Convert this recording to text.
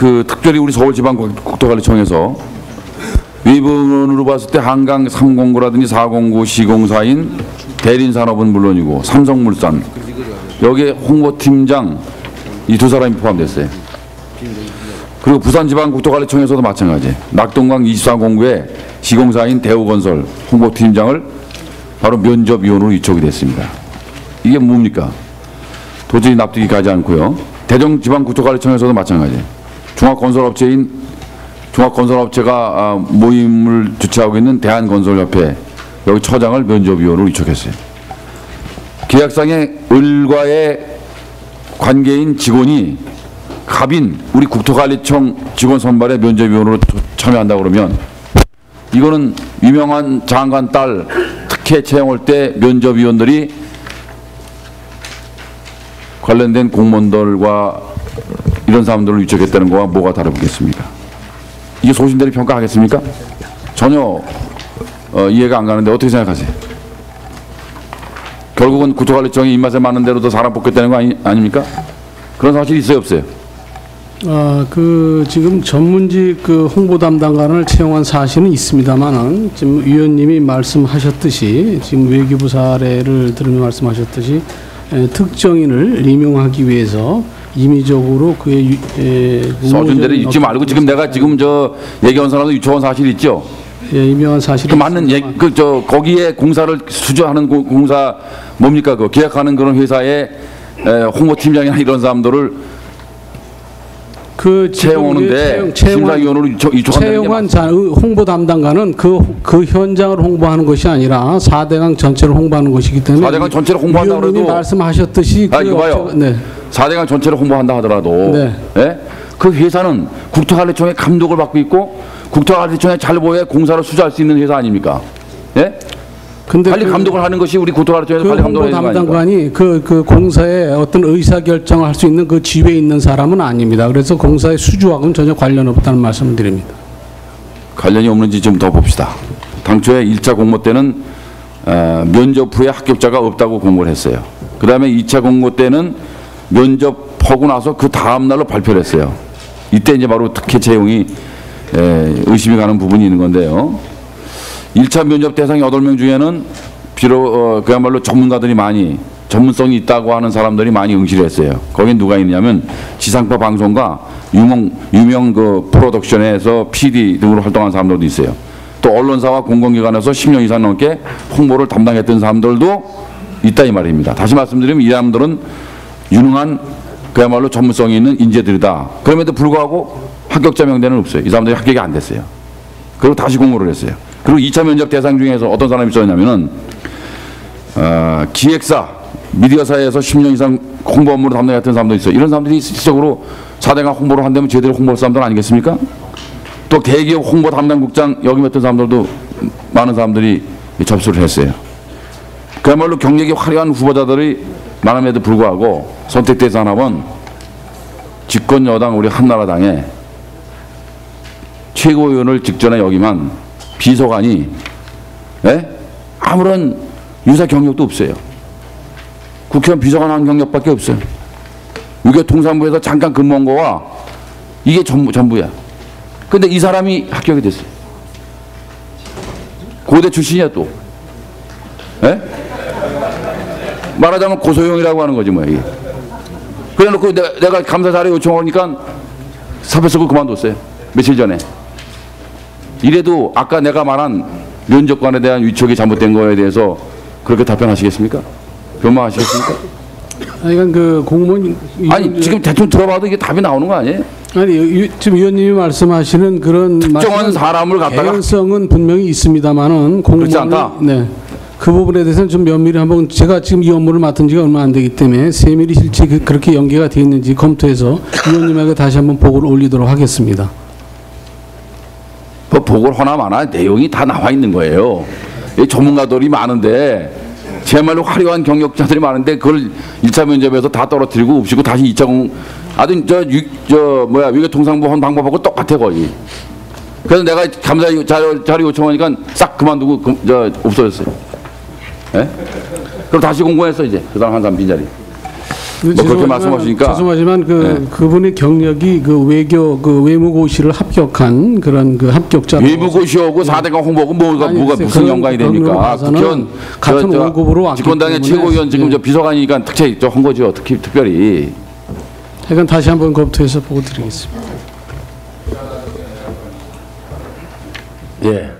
그 특별히 우리 서울지방국토관리청에서 위문으로 봤을 때 한강 309라든지 409 시공사인 대린산업은 물론이고 삼성물산 여기에 홍보팀장 이 두 사람이 포함됐어요. 그리고 부산지방국토관리청에서도 마찬가지. 낙동강 24공구의 시공사인 대우건설 홍보팀장을 바로 면접위원으로 위촉이 됐습니다. 이게 뭡니까? 도저히 납득이 가지 않고요. 대전지방국토관리청에서도 마찬가지. 종합건설업체인 종합건설업체가 아, 모임을 주최하고 있는 대한건설협회 여기 처장을 면접위원으로 위촉했어요. 계약상의 을과의 관계인 직원이 갑인 우리 국토관리청 직원 선발에 면접위원으로 참여한다 그러면 이거는 유명한 장관 딸 특혜 채용할 때 면접위원들이 관련된 공무원들과 이런 사람들을 위촉했다는 거와 뭐가 다르겠습니까? 이게 소신대로 평가하겠습니까? 전혀 어, 이해가 안 가는데 어떻게 생각하세요? 결국은 국토관리청이 입맛에 맞는 대로 더 사람 뽑겠다는 거 아니, 아닙니까? 그런 사실이 있어요 없어요? 아, 그 지금 전문직 그 홍보 담당관을 채용한 사실은 있습니다만은 지금 위원님이 말씀하셨듯이 지금 외교부 사례를 들으며 말씀하셨듯이 에, 특정인을 임용하기 위해서 임의적으로 그의 써준 대로 의무적인 잊지 말고 지금 내가 지금 저 얘기한 사람도 유초원 사실 있죠? 예, 임명한 사실이 그 맞는 얘, 그저 거기에 공사를 수주하는 고- 공사 뭡니까 그 계약하는 그런 회사의 에, 홍보팀장이나 이런 사람들을 그 채용하는데 심사위원으로 게 채용한 맞- 자, 의- 홍보 담당관은 그, 그 현장을 홍보하는 것이 아니라 4대강 전체를 홍보하는 것이기 때문에 4대강 전체를 홍보한다 그래도 말씀하셨듯이 아, 그 이거 봐요. 네. 4대강 전체를 홍보한다 하더라도 네. 예? 그 회사는 국토관리청의 감독을 받고 있고 국토관리청의 잘보에 공사를 수주할 수 있는 회사 아닙니까? 예? 근데 관리 그- 감독을 하는 것이 우리 국토관리청에서 그 관리 감독을 하는? 담당관이 그, 그 공사에 어떤 의사 결정을 할 수 있는 그 지위에 있는 사람은 아닙니다. 그래서 공사의 수주하고는 전혀 관련 없다는 말씀을 드립니다. 관련이 없는지 좀 더 봅시다. 당초에 1차 공모 때는 어, 면접 후에 합격자가 없다고 공고를 했어요. 그 다음에 2차 공모 때는 면접하고 나서 그 다음 날로 발표를 했어요. 이때 이제 바로 특혜 채용이 에, 의심이 가는 부분이 있는 건데요. 1차 면접 대상 8명 중에는 비록 어, 그야말로 전문가들이 많이 전문성이 있다고 하는 사람들이 많이 응시를 했어요. 거긴 누가 있냐면 지상파 방송과 유명 유명 그 프로덕션에서 PD 등으로 활동한 사람들도 있어요. 또 언론사와 공공기관에서 10년 이상 넘게 홍보를 담당했던 사람들도 있다 이 말입니다. 다시 말씀드리면 이 사람들은 유능한 그야말로 전문성이 있는 인재들이다. 그럼에도 불구하고 합격자 명단은 없어요. 이 사람들이 합격이 안 됐어요. 그리고 다시 공모를 했어요. 그리고 2차 면접 대상 중에서 어떤 사람이 있었냐면은 어, 기획사, 미디어사에서 10년 이상 홍보 업무를 담당했던 사람도 있어요. 이런 사람들이 실질적으로 4대강 홍보를 한다면 제대로 홍보할 사람들 아니겠습니까? 또 대기업 홍보 담당국장 역임했던 사람들도 많은 사람들이 접수를 했어요. 그야말로 경력이 화려한 후보자들이 많음에도 불구하고 선택된 사람은 집권 여당 우리 한나라당에 최고위원을 직전에 역임한 비서관이 예? 아무런 유사 경력도 없어요. 국회의원 비서관 한 경력밖에 없어요. 유교통상부에서 잠깐 근무한 거와 이게 전부, 전부야. 근데 이 사람이 합격이 됐어요. 고대 출신이야 또. 예? 말하자면 고소형이라고 하는 거지 뭐 이게. 그래 놓고 내가, 내가 감사 자료 요청하니까 사표 쓰고 그만뒀어요. 며칠 전에. 이래도 아까 내가 말한 면접관에 대한 위촉이 잘못된 거에 대해서 그렇게 답변하시겠습니까? 변명하시겠습니까? 아니, 그러니까 그 공무원 아니 지금 대충 들어봐도 이게 답이 나오는 거 아니에요? 아니 유- 지금 위원님이 말씀하시는 그런 특정한 사람을 갖다가 개연성은 분명히 있습니다만은 공무원? 네. 그 부분에 대해서는 좀 면밀히 한번 제가 지금 이 업무를 맡은 지가 얼마 안 되기 때문에 세밀히 실제 그- 그렇게 연계가 되어 있는지 검토해서 위원님에게 다시 한번 보고를 올리도록 하겠습니다. 뭐 보고를 하나 마나 내용이 다 나와 있는 거예요. 이 전문가들이 많은데 제말로 화려한 경력자들이 많은데 그걸 1차 면접에서 다 떨어뜨리고 없이고 다시 2차 공 아주 저, 유, 저 뭐야 위계통상부 한 방법하고 똑같아 거의. 그래서 내가 감사 자료, 자료 요청하니까 싹 그만두고 그, 저 없어졌어요. 예? 그럼 다시 공고했어 이제 그 사람 한 사람 빈자리. 뭐 그렇게 말씀하시니까 죄송하지만 그 그분의 경력이 그 외교 그 외무고시를 합격한 그런 그 합격자 외부고시하고 4대강 홍보하고 뭐가 아니, 뭐가 무슨 연관이 됩니까? 국회의원 같은 월급으로 왔기 집권당의 최고위원 지금 예. 저 비서관이니까 특혜 한 거죠. 어떻게 특별히 하여간 다시 한번 검토해서 보고 드리겠습니다. 예.